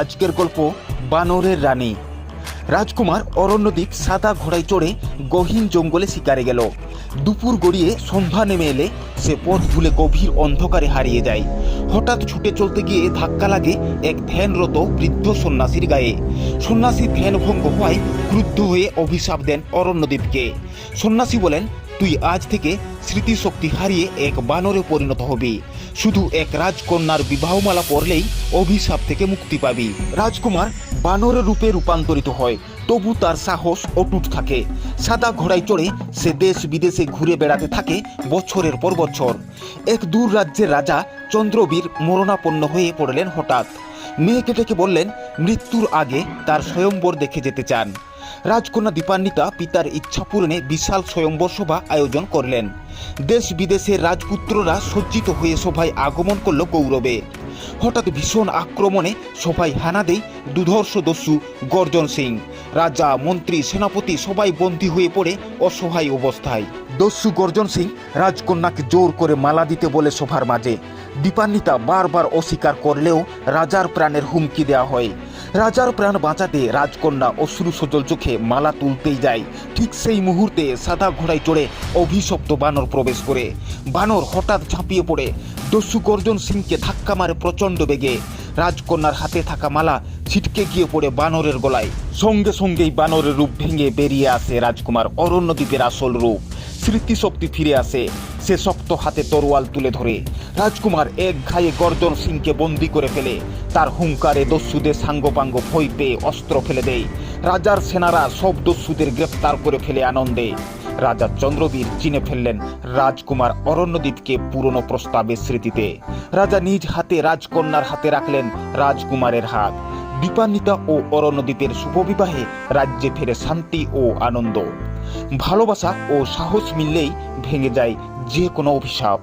আজকের গল্প বানরের রানী। রাজকুমার অরণ্যদ্বীপ সাদা ঘোড়ায় চড়ে গহীন জঙ্গলে শিকারে গেল। দুপুর গড়িয়ে সন্ধ্যা নেমে এলে সে পথ ভুলে গভীর অন্ধকারে হারিয়ে যায়। হঠাৎ ছুটে চলতে গিয়ে ধাক্কা লাগে এক ধ্যানরত বৃদ্ধ সন্ন্যাসীর গায়ে। সন্ন্যাসী ধ্যান ভঙ্গ হওয়ায় ক্রুদ্ধ হয়ে অভিশাপ দেন অরণ্যদ্বীপকে সন্ন্যাসী বলেন তুই আজ থেকে স্মৃতিশক্তি হারিয়ে এক বানরে পরিণত হবি। শুধু এক রাজকন্যার বিবাহমালা পরলেই অভিশাপ থেকে মুক্তি পাবি। রাজকুমার বানরের রূপে রূপান্তরিত হয়। তবু তার সাহস অটুট থাকে। সাদা ঘোড়ায় চড়ে সে দেশ বিদেশে ঘুরে বেড়াতে থাকে বছরের পর বছর। এক দূর রাজ্যের রাজা চন্দ্রবীর মরণাপন্ন হয়ে পড়লেন হঠাৎ। মেয়েকে ডেকে বললেন, মৃত্যুর আগে তার স্বয়ম্বর দেখে যেতে চান। রাজকন্যা দীপান্বিতা পিতার ইচ্ছা পূরণে বিশাল স্বয়ম্বর সভা আয়োজন করলেন। দেশ বিদেশের রাজপুত্ররা সজ্জিত হয়ে সভায় আগমন করল গৌরবে। হঠাৎ ভীষণ আক্রমণে সভায় হানা দেয় দুধর্ষ দস্যু গর্জন সিং। রাজা, মন্ত্রী, সেনাপতি সবাই বন্দী হয়ে পড়ে অসহায় অবস্থায়। দস্যু গর্জন সিং রাজকন্যাকে জোর করে মালা দিতে বলে সভার মাঝে। দীপান্বিতা বারবার অস্বীকার করলেও রাজার প্রাণের হুমকি দেওয়া হয়। রাজার প্রাণ বাঁচাতে রাজকন্যা অশ্রু সজল চোখে মালা তুলতেই যায়। ঠিক সেই মুহূর্তে সাদা ঘোড়ায় চড়ে অভিশপ্ত বানর প্রবেশ করে। বানর হঠাৎ ঝাঁপিয়ে পড়ে। দস্যু গর্জন সিংকে ধাক্কা মারে প্রচণ্ড বেগে। রাজকন্যার হাতে থাকা মালা ছিটকে গিয়ে পড়ে বানরের গলায়। সঙ্গে সঙ্গেই বানরের রূপ ভেঙে বেরিয়ে আসে রাজকুমার অরণ্যদ্বীপের আসল রূপ। স্মৃতিশক্তি ফিরে আসে সে শক্ত হাতে তরোয়াল তুলে ধরে। রাজকুমার এক ঘায়ে গর্জন সিংকে বন্দি করে ফেলে। তার হুঙ্কারে দস্যুদের সাঙ্গপাঙ্গ ভয় পেয়ে অস্ত্র ফেলে দেয়। রাজার সেনারা সব দস্যুদের গ্রেপ্তার করে ফেলে আনন্দে। রাজা চন্দ্রবীর চিনে ফেললেন রাজকুমার অরণ্যদ্বীপকে পুরনো প্রস্তাবের স্মৃতিতে। রাজা নিজ হাতে রাজকন্যার হাতে রাখলেন রাজকুমারের হাত। দীপান্বিতা ও অরণ্যদ্বীপের শুভবিবাহে রাজ্যে ফেরে শান্তি ও আনন্দ। ভালোবাসা ও সাহস মিললেই ভেঙে যায় যে কোনো অভিশাপ।